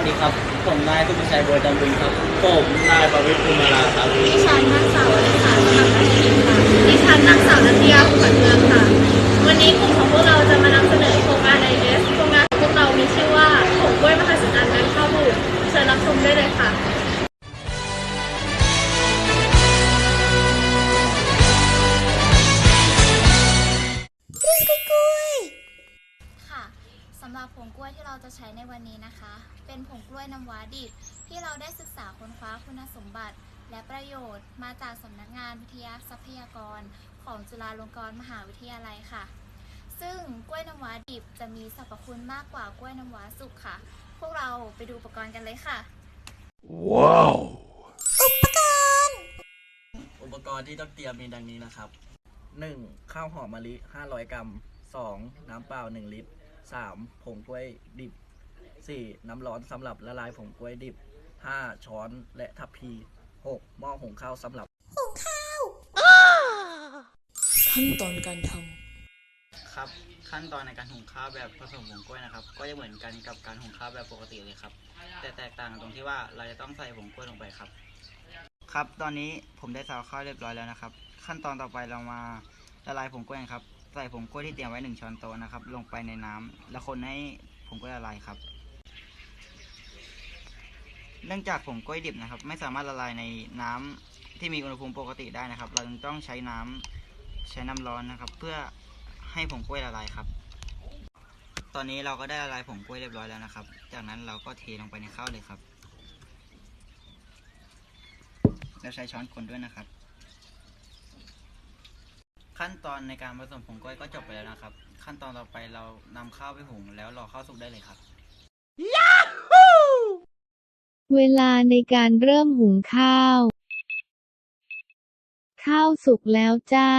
วัสดีครับ ผมนายสุภชัยบัวจำบึงครับ ผมนายประวิตรภูมิราครับดิฉันนางสาววริษาสมัครราชกินค่ะดิฉันนางสาวนัทยาภูมิเมืองค่ะ วันนี้กลุ่ม ที่เราจะใช้ในวันนี้นะคะ เป็นผงกล้วยน้ำว้าดิบที่เราได้ศึกษาค้นคว้าคุณสมบัติ และประโยชน์มาจากสำนักงานวิทยาทรัพยากร ของจุฬาลงกรณ์มหาวิทยาลัยค่ะ ซึ่งกล้วยน้ำว้าดิบจะมีสรรพคุณมากกว่ากล้วยน้ำว้าสุกค่ะ พวกเราไปดูอุปกรณ์กันเลยค่ะอุปกรณ์ที่ต้องเตรียมมีดังนี้นะครับ 1. ข้าวหอมมะลิ 500 กรัม 2. น้ำเปล่า 1 ลิตร 3. ผงกล้วยดิบ 4. น้ำร้อนสำหรับละลายผงกล้วยดิบ 5. ช้อนและทัพพี 6. หม้อหุงข้าวสำหรับขั้นตอนการทครับ ขั้นตอนในการหุงข้าวแบบผสมผงกล้วยนะครับ ก็จะเหมือนกันกับการหุงข้าวแบบปกติเลยครับ แต่แตกต่างกันตรงที่ว่าเราจะต้องใส่ผงกล้วยลงไปครับ ครับ ตอนนี้ผมได้ซาวข้าวเรียบร้อยแล้วนะครับ ขั้นตอนต่อไปเรามาละลายผงกล้วยกันครับ ใส่ผงกล้วยที่เตรียมไว้หนึ่งช้อนโต๊ะนะครับ ลงไปในน้ำแล้วคนให้ผงกล้วยละลายครับ เนื่องจากผงกล้วยดิบนะครับ ไม่สามารถละลายในน้ำที่มีอุณหภูมิปกติได้นะครับ เราจึงต้องใช้น้ำใช้น้ำร้อนนะครับ เพื่อให้ผงกล้วยละลายครับ ตอนนี้เราก็ได้ละลายผงกล้วยเรียบร้อยแล้วนะครับ จากนั้นเราก็เทลงไปในข้าวเลยครับ แล้วใช้ช้อนคนด้วยนะครับ ขั้นตอนในการผสมผงกล้วยก็จบไปแล้วนะครับ ขั้นตอนต่อไปเรานำข้าวไปหุงแล้วรอข้าวสุกได้เลยครับ เวลาในการเริ่มหุงข้าว ข้าวสุกแล้วจ้า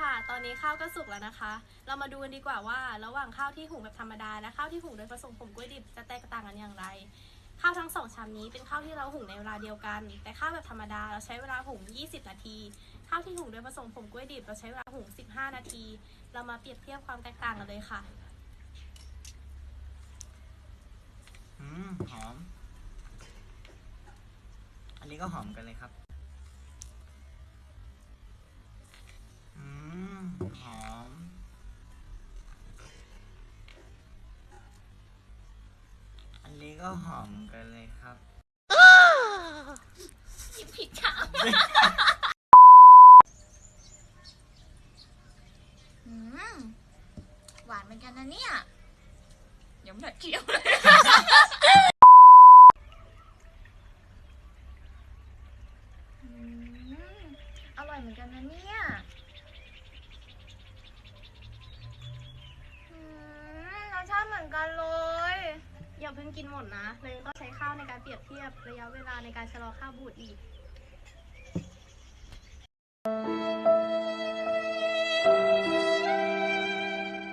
ค่ะ ตอนนี้ข้าวก็สุกแล้วนะคะ เรามาดูกันดีกว่าว่า ระหว่างข้าวที่หุงแบบธรรมดาและข้าวที่หุงโดยผสมผงกล้วยดิบจะแตกต่างกันอย่างไร ข้าวทั้งสองชามนี้เป็นข้าวที่เราหุงในเวลาเดียวกัน แต่ข้าวแบบธรรมดาเราใช้เวลาหุง 20 นาที ข้าวที่หุงโดยผสมผงกล้วยดิบเราใช้เวลาหุง 15 นาที เรามาเปรียบเทียบความแตกต่างกันเลยค่ะ อืมหอม อันนี้ก็หอมกันเลยครับ ก็หอมกันเลยครับผิดค่ะอืมหวานเหมือนกันนะเนี่ยยังไม่ได้เคี้ยวเลยอร่อยเหมือนกันนะเนี่ยรสชาติเหมือนกันเลย อย่าเพิ่งกินหมดนะเลยก็ใช้ข้าวในการเปรียบเทียบระยะเวลาในการชะลอข้าวบูดอีก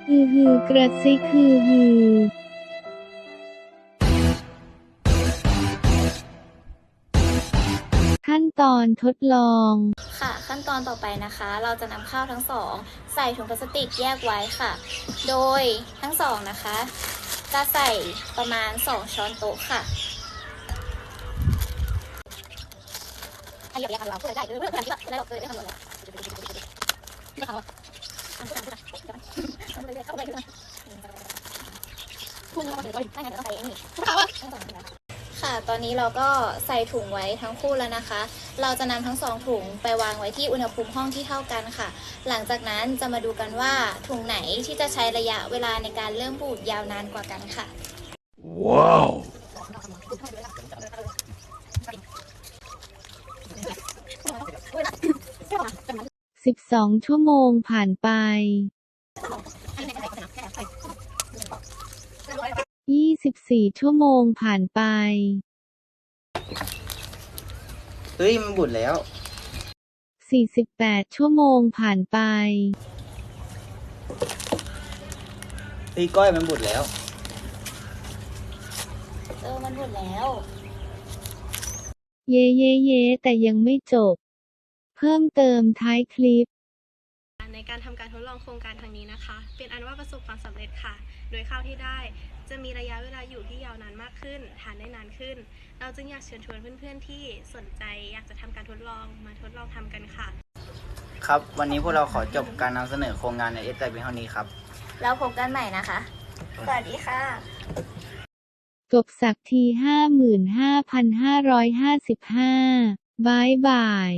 ฮือฮือกระซิกฮือฮือขั้นตอนทดลอง ค่ะ ขั้นตอนต่อไปนะคะ เราจะนำข้าวทั้งสอง ใส่ถุงพลาสติกแยกไว้ค่ะ โดยทั้งสองนะคะ จะใส่ประมาณ 2 ช้อนโต๊ะค่ะขยับแยกกันเราเพื่อได้เรื่องการที่ได้เราเคยได้คำนวณแล้วไม่เขาทำพูดทำพูดทำเลยเข้าไปเลยพุ่งเข้ามาถึงก็ได้ไงเดี๋ยวต้องใส่เองนี่เขา ค่ะ ตอนนี้เราก็ใส่ถุงไว้ทั้งคู่แล้วนะคะ เราจะนำทั้งสองถุงไปวางไว้ที่อุณหภูมิห้องที่เท่ากันค่ะ หลังจากนั้นจะมาดูกันว่าถุงไหนที่จะใช้ระยะเวลาในการเริ่มบูดยาวนานกว่ากันค่ะ12 ชั่วโมงผ่านไป 24 ชั่วโมงผ่านไป เฮ้ย มันบุดแล้ว 48 ชั่วโมงผ่านไป เฮ้ยก้อยมันบุดแล้ว เออ มันบูดแล้ว เย่เย่เย่แต่ยังไม่จบ เพิ่มเติมท้ายคลิป ในการทำการทดลองโครงการทางนี้นะคะ เป็นอันว่าประสบความสำเร็จค่ะ โดยข้าวที่ได้จะมีระยะเวลาอยู่ที่ยาวนานมากขึ้น ทานได้นานขึ้น เราจึงอยากเชิญชวนเพื่อนๆที่สนใจอยากจะทำการทดลองมาทดลองทำกันค่ะ ครับ วันนี้พวกเราขอจบการนำเสนอโครงงานในเอสแต่เพียงเท่านี้ครับ แล้วพบกันใหม่นะคะ สวัสดีค่ะกบศักดิ์ทีห้าหมื่นห้าพันห้าร้อยห้าสิบห้าบายบาย